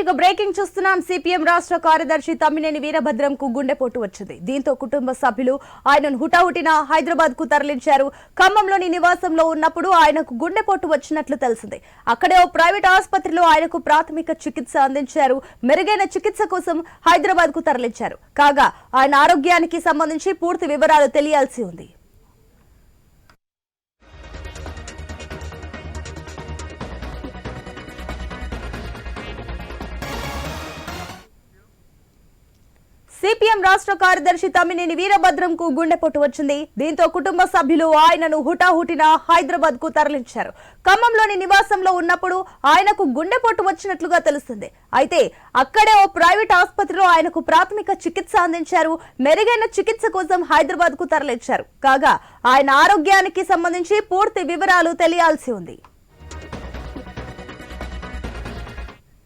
Right ఇక breaking చూస్తున్నాం. CPM రాష్ట్ర కార్యదర్శి తమ్మినేని వీరభద్రంకు గుండెపోటు వచ్చింది. దీంతో కుటుంబ సభ్యులు ఆయనను హుటాహుటిన హైదరాబాద్కు తరలించారు. ఖమ్మంలోని నివాసంలో ఉన్నప్పుడు ఆయనకు గుండెపోటు వచ్చినట్లు తెలిసింది. అక్కడే ఓ ప్రైవేట్ ఆసుపత్రిలో ఆయనకు ప్రాథమిక చికిత్స అందించారు. మెరుగైన చికిత్స కోసం హైదరాబాద్కు తరలించారు. కాగా ఆయన ఆరోగ్యానికి సంబంధించి పూర్తి వివరాలు తెలియాల్సి ఉంది. సిపిఎం రాష్ట్ర కార్యదర్శి తమ్మినేని వీరభద్రంకు గుండెపోటు వచ్చింది. దీంతో కుటుంబ సభ్యులు ఆయనను హుటాహుటిన హైదరాబాద్కు తరలించారు. ఖమ్మంలోని నివాసంలో ఉన్నప్పుడు ఆయనకు గుండెపోటు వచ్చినట్లుగా తెలుస్తుంది. అయితే అక్కడే ఓ ప్రైవేట్ ఆసుపత్రిలో ఆయనకు ప్రాథమిక చికిత్స అందించారు. మెరుగైన చికిత్స కోసం హైదరాబాద్కు తరలించారు. కాగా ఆయన ఆరోగ్యానికి సంబంధించి పూర్తి వివరాలు తెలియాల్సి ఉంది.